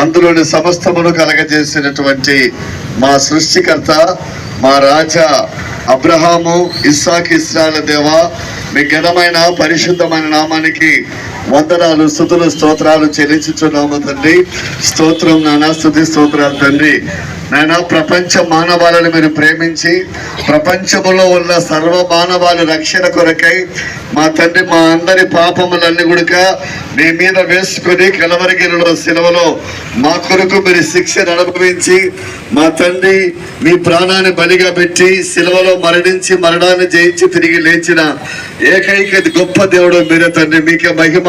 అందులోని సమస్తమును కలగజేసినటువంటి మా సృష్టికర్త మా రాజా అబ్రహాము ఇస్సాక్ ఇస్రాల దేవ మీ ఘనమైన పరిశుద్ధమైన నామానికి వందనాలు స్థుతులు స్తోత్రాలు చెల్లించుచున్నాము తండ్రి. స్తోత్రం నానా స్థుతి స్తోత్రాలు తండ్రి. నాయన ప్రపంచ మానవాళిని మీరు ప్రేమించి ప్రపంచములో ఉన్న సర్వ మానవాళి రక్షణ కొరకై మా తండ్రి మా అందరి పాపములన్నీ గుడక మీ మీద వేసుకుని కలవరగిరిలో సెలవులో మా కొరకు మీరు శిక్షను అనుభవించి మా తండ్రి మీ ప్రాణాన్ని బలిగా పెట్టి సెలవులో మరణించి మరణాన్ని జయించి తిరిగి లేచిన ఏకైక గొప్ప దేవుడు మీరే తండ్రి. మీకే మహిమ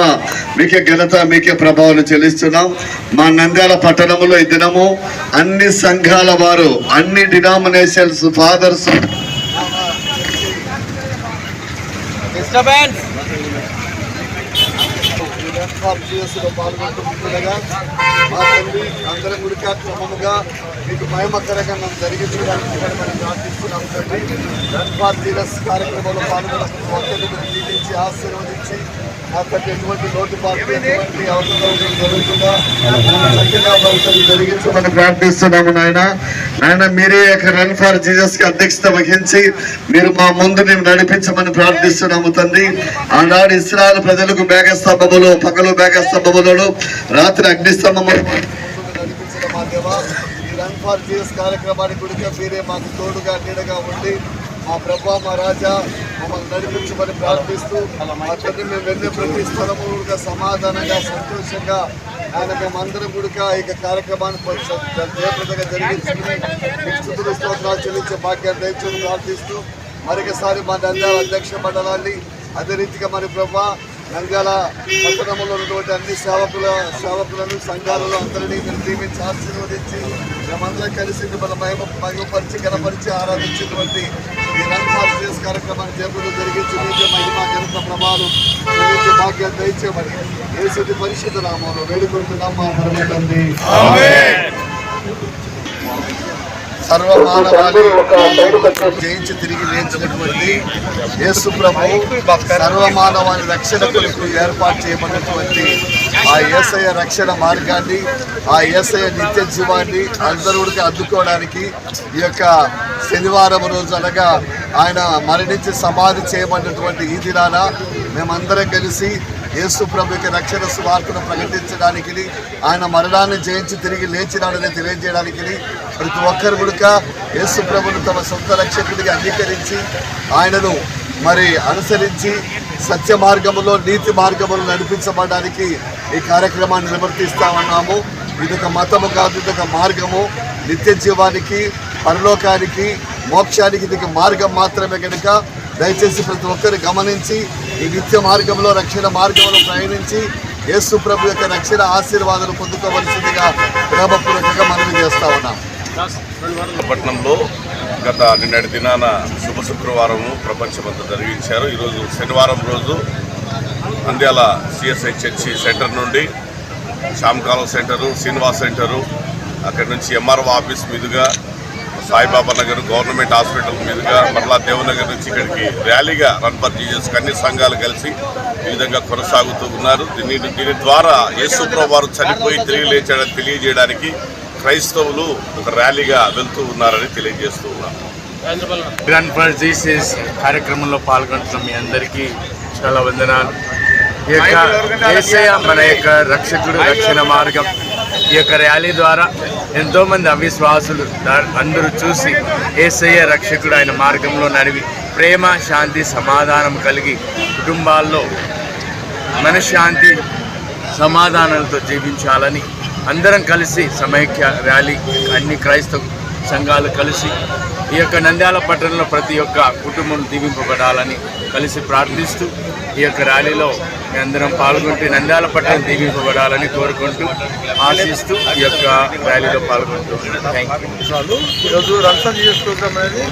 మీకే ఘనత మీకే ప్రభావాలు చెల్లిస్తున్నాం. మా నంద్యాల పట్టణంలో ఈ దినము అన్ని సంఘాల వారు అన్ని డినామినేషన్స్ ఫాదర్స్ డిస్టర్బెన్స్. లో పాల్గొంటుండగా మా తండ్రి అందరం గుడికా క్రమముగా మీకు మనం ప్రార్థిస్తున్నాం తండ్రి ఫార్ జీరస్ కార్యక్రమంలో దీవించి ఆశీర్వదించి మా ఎటువంటి లోటుపాటు ఎటువంటి అవసరం జరుగుతుందా చక్కగా వారిని జరిగించమని ప్రార్థిస్తున్నాము నాయన. నాయన మీరే యొక్క రన్ ఫర్ జీసస్కి అధ్యక్షత వహించి మీరు మా ముందు మేము నడిపించమని ప్రార్థిస్తున్నాము తండ్రి. ఆనాడు ఇస్రాయల్ ప్రజలకు మేఘస్తంభములు పగలు మేఘస్తంభములను రాత్రి అగ్నిస్తంభములు. నడిపించిన మా ఈ రన్ ఫర్ జీసస్ కార్యక్రమానికి గుడిగా మీరే మాకు తోడుగా నీడగా ఉండి మా ప్రభా మా రాజా మమ్మల్ని నడిపించమని ప్రార్థిస్తూ తండ్రి మేము వెళ్ళే ప్రతి స్థలము కూడా సమాధానంగా సంతోషంగా ఆయన మేమందరం కూడా ఈ కార్యక్రమాన్ని జయప్రదంగా జరిగించుకుని స్థుతులు స్తోత్రాలు చెల్లించే భాగ్యాన్ని దయచేసి ప్రార్థిస్తూ మరొకసారి మా నంద్యాల అధ్యక్ష మండలాన్ని అదే రీతిగా మరి ప్రభా నంద్యాల పట్టణంలో ఉన్నటువంటి అన్ని సేవకుల సేవకులను సంఘాలలో అందరినీ మీరు దీవించి ఆశీర్వదించి మేమందరం కలిసి మిమ్మల్ని మహిమ మహిమపరిచి కనపరిచి ఆరాధించినటువంటి ఈ రన్ మార్చేస్ కార్యక్రమాన్ని జరుగుతూ జరిగించి మీకే మహిమ ఘనత ప్రభావాలు చెల్లించే భాగ్యాన్ని దయచేయమని యేసుడి పరిశుద్ధ నామంలో వేడుకుంటున్నాం మా సర్వమానవాళి జయించి తిరిగి లేచినటువంటి యేసు ప్రభు సర్వమానవాళి రక్షణ ఏర్పాటు చేయబడినటువంటి ఆ ఏసయ రక్షణ మార్గాన్ని ఆ ఏసయ నిత్య జీవాన్ని కూడా అద్దుకోవడానికి ఈ యొక్క శనివారం రోజు అనగా ఆయన మరణించి సమాధి చేయబడినటువంటి ఈ దినాన మేమందరం కలిసి యేసు ప్రభు యొక్క రక్షణ సువార్తను ప్రకటించడానికి ఆయన మరణాన్ని జయించి తిరిగి లేచినాడని తెలియజేయడానికి ప్రతి ఒక్కరు కూడా యేసు ప్రభును తమ సొంత రక్షకుడిగా అంగీకరించి ఆయనను మరి అనుసరించి సత్య మార్గములో నీతి మార్గములు నడిపించబడడానికి ఈ కార్యక్రమాన్ని నిర్వర్తిస్తా ఉన్నాము. ఇది ఒక మతము కాదు ఇది ఒక మార్గము. నిత్య జీవానికి పరలోకానికి మోక్షానికి ఇది మార్గం మాత్రమే కనుక దయచేసి ప్రతి ఒక్కరు గమనించి ఈ నిత్య మార్గంలో రక్షణ మార్గంలో ప్రయాణించి యేసు ప్రభు యొక్క రక్షణ ఆశీర్వాదాలు పొందుకోవలసిందిగా ప్రేమపూర్వకంగా మనవి చేస్తా ఉన్నాం. పట్టణంలో గత నిన్నటి దినాన శుభ శుక్రవారము ప్రపంచమంతా జరిగించారు. ఈరోజు శనివారం రోజు నంద్యాల సిఎస్ఐ చర్చి సెంటర్ నుండి శ్యామకాలం సెంటరు శ్రీనివాస్ సెంటరు అక్కడి నుంచి ఎంఆర్ఓ ఆఫీస్ మీదుగా సాయిబాబా నగర్ గవర్నమెంట్ హాస్పిటల్ మీదుగా మరలా దేవనగర్ నుంచి ఇక్కడికి ర్యాలీగా రన్పర్ జీజస్ అన్ని సంఘాలు కలిసి ఈ విధంగా కొనసాగుతూ ఉన్నారు. దీని దీని ద్వారా యేసుప్రభు వారు చనిపోయి తిరిగి లేచాడని తెలియజేయడానికి క్రైస్తవులు ఒక ర్యాలీగా వెళ్తూ ఉన్నారని తెలియజేస్తూ గ్రాండ్ ఫర్ జీసస్ కార్యక్రమంలో పాల్గొంటున్న మీ అందరికీ చాలా వందనాలు. ఈ యొక్క మన యొక్క రక్షకుడు రక్షణ మార్గం. ఈ యొక్క ర్యాలీ ద్వారా ఎంతోమంది అవిశ్వాసులు అందరూ చూసి ఏసయ్య రక్షకుడు ఆయన మార్గంలో నడివి. ప్రేమ శాంతి సమాధానం కలిగి కుటుంబాల్లో మనశ్శాంతి సమాధానాలతో జీవించాలని అందరం కలిసి సమైక్య ర్యాలీ అన్ని క్రైస్తవ సంఘాలు కలిసి ఈ యొక్క నంద్యాల పట్టణంలో ప్రతి ఒక్క కుటుంబం దీవింపబడాలని కలిసి ప్రార్థిస్తూ ఈ యొక్క ర్యాలీలో మీ అందరం పాల్గొంటే నంద్యాల పట్టణం దీవింపబడాలని కోరుకుంటూ ఆశిస్తూ ఈ యొక్క ర్యాలీలో పాల్గొంటూ థ్యాంక్ యూ ఈరోజు రంజాన్ జీసస్ అనేది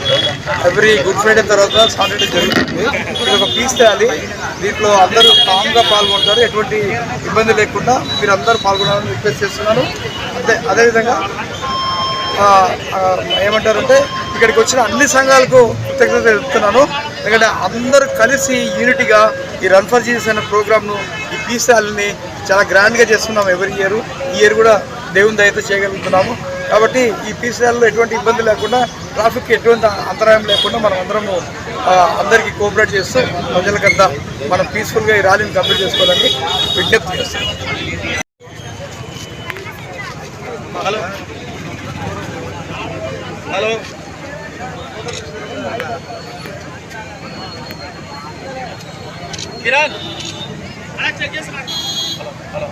ఎవ్రీ గుడ్ ఫ్రైడే తర్వాత సాటర్డే జరుగుతుంది. ఇది ఒక పీస్ తేయాలి దీంట్లో అందరూ కామ్గా పాల్గొంటారు. ఎటువంటి ఇబ్బంది లేకుండా మీరు అందరూ పాల్గొనాలని రిక్వెస్ట్ చేస్తున్నాను. అంతే అదేవిధంగా ఏమంటారంటే ఇక్కడికి వచ్చిన అన్ని సంఘాలకు కృతజ్ఞత తెలుపుతున్నాను. ఎందుకంటే అందరూ కలిసి యూనిటీగా ఈ రన్ ఫర్ జీసస్ అనే ప్రోగ్రామ్ను ఈ పీస్ ర్యాలీని చాలా గ్రాండ్గా చేస్తున్నాం ఎవరి ఇయర్ ఈ ఇయర్ కూడా దేవుని దయతో చేయగలుగుతున్నాము. కాబట్టి ఈ పీస్ ర్యాలీలో ఎటువంటి ఇబ్బంది లేకుండా ట్రాఫిక్ ఎటువంటి అంతరాయం లేకుండా మనం అందరము అందరికీ కోఆపరేట్ చేస్తూ ప్రజలకంతా మనం పీస్ఫుల్గా ఈ ర్యాలీని కంప్లీట్ చేసుకోవాలని విజ్ఞప్తి చేస్తాం కిరణ్ హలో హలో.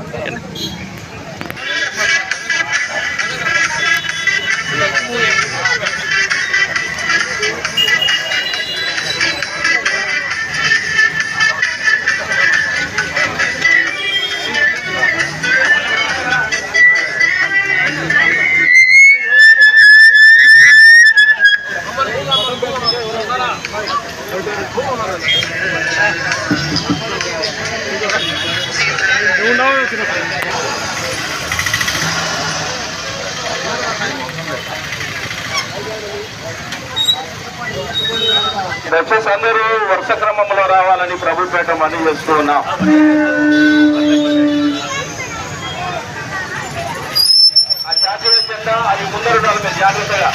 దర్శస్ అందరూ వరుస క్రమంలో రావాలని ప్రభుపేట మనవి చేస్తూ ఉన్నాం. ఆ జాతీయ జెండా అది ముందర జాగ్రత్తగా.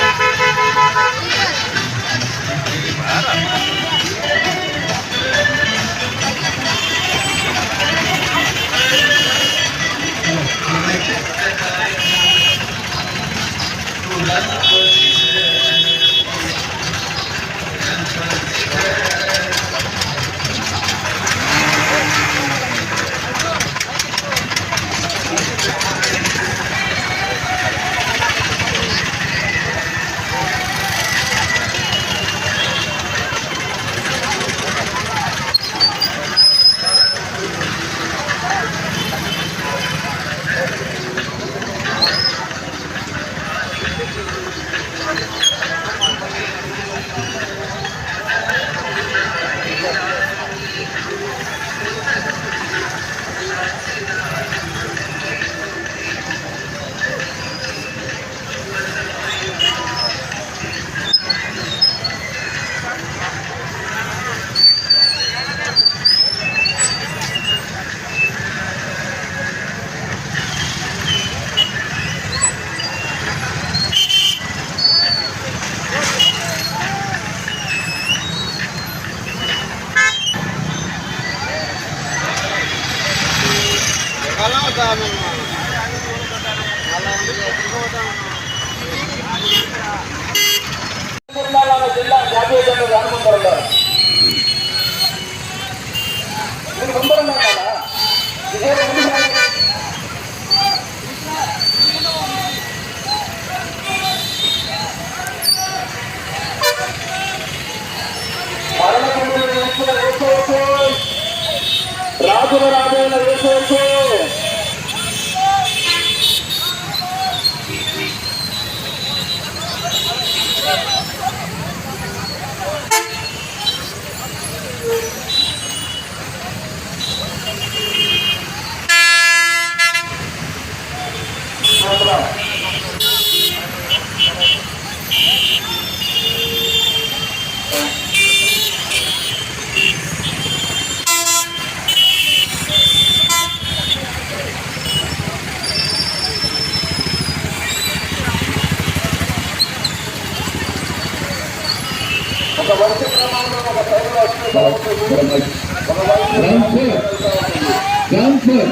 Ranford,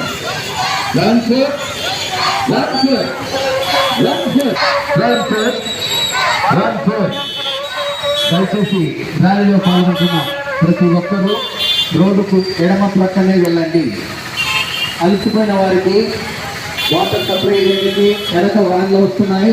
Ranford, Ranford, Ranford, Ranford, Ranford. దయచేసి ర్యాలీలో పాల్గొంటున్న ప్రతి ఒక్కరూ రోడ్డుకు ఎడమ ప్రక్కనే వెళ్ళండి అలసిపోయిన వారికి వాటర్ సప్లై చేయండి వెనక వ్యాన్లు వస్తున్నాయి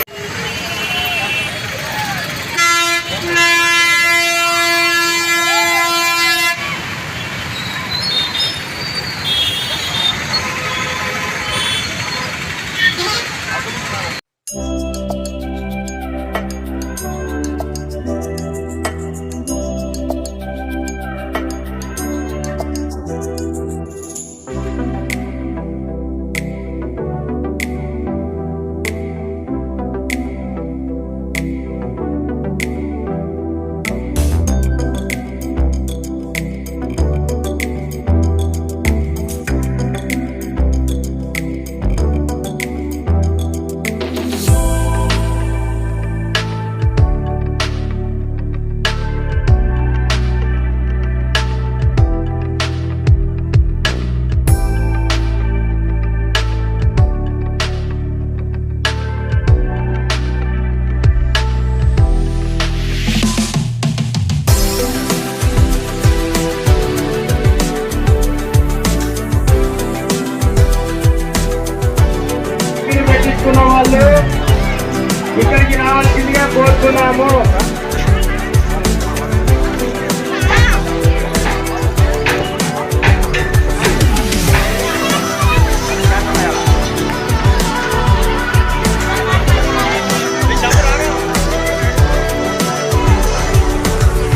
ఉన్నాము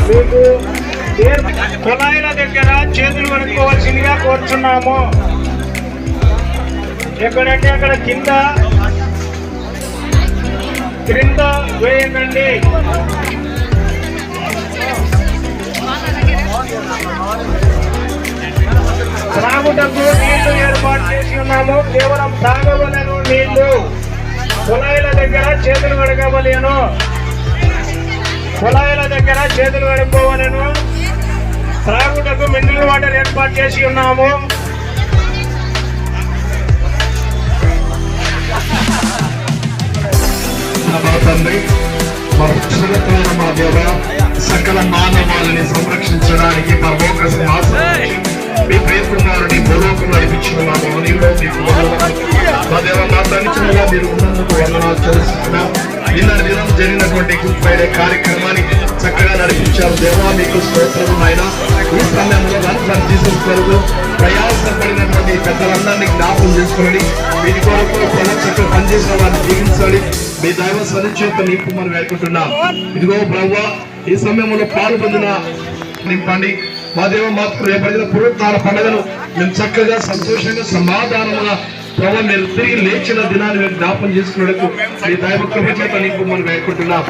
మీకు కుళాయిల దగ్గర చేతులు కడుక్కోవాల్సిందిగా కోరుచున్నాము ఎక్కడంటే అక్కడ కింద క్రింద వేయండి త్రాగుటకు నీళ్ళు ఏర్పాటు చేసి ఉన్నాము. కేవలం తాగవలను నీళ్ళు. కుళాయిల దగ్గర చేతులు కడగవలేను. కుళాయిల దగ్గర చేతులు కడుక్కోవలను. త్రాగుటకు మినరల్ వాటర్ ఏర్పాటు చేసి ఉన్నాము. తండ్రి మా రక్షణకమైన మా దేవ సకల మానవాళిని సంరక్షించడానికి పరలోక సింహాసనం మీ ప్రియకుమారుని భూలోకం నడిపించిన మా మౌనిలో. మా దేవ మా తనిచినగా మీరు ఉన్నందుకు వందనాలు తెలుస్తున్నా నిన్న దినం జరిగినటువంటి గుడ్ ఫ్రైడే కార్యక్రమాన్ని చక్కగా నడిపించారు. దేవా మీకు స్తోత్రం ఆయన ఈ సమయంలో జీసస్ కొరకు ప్రయాసపడినటువంటి పెద్దలందరినీ జ్ఞాపకం చేసుకోండి వీటి కొరకు ప్రభు చక్కగా పనిచేసిన వారిని జీవించాలి మీ దైవ సరిచేత నింపు మనం వేడుకుంటున్నాం. ఇదిగో బ్రవ్వ ఈ సమయంలో పాలు పొందిన నింపండి. మా దేవ మాకు రేపడిన పునరుద్ధార పండుగను. మేము చక్కగా సంతోషంగా సమాధానంగా ప్రభావ మీరు తిరిగి లేచిన దినాన్ని మేము జ్ఞాపం చేసుకున్నందుకు మీ దైవ కృప చేత నింపు మనం వేడుకుంటున్నాం.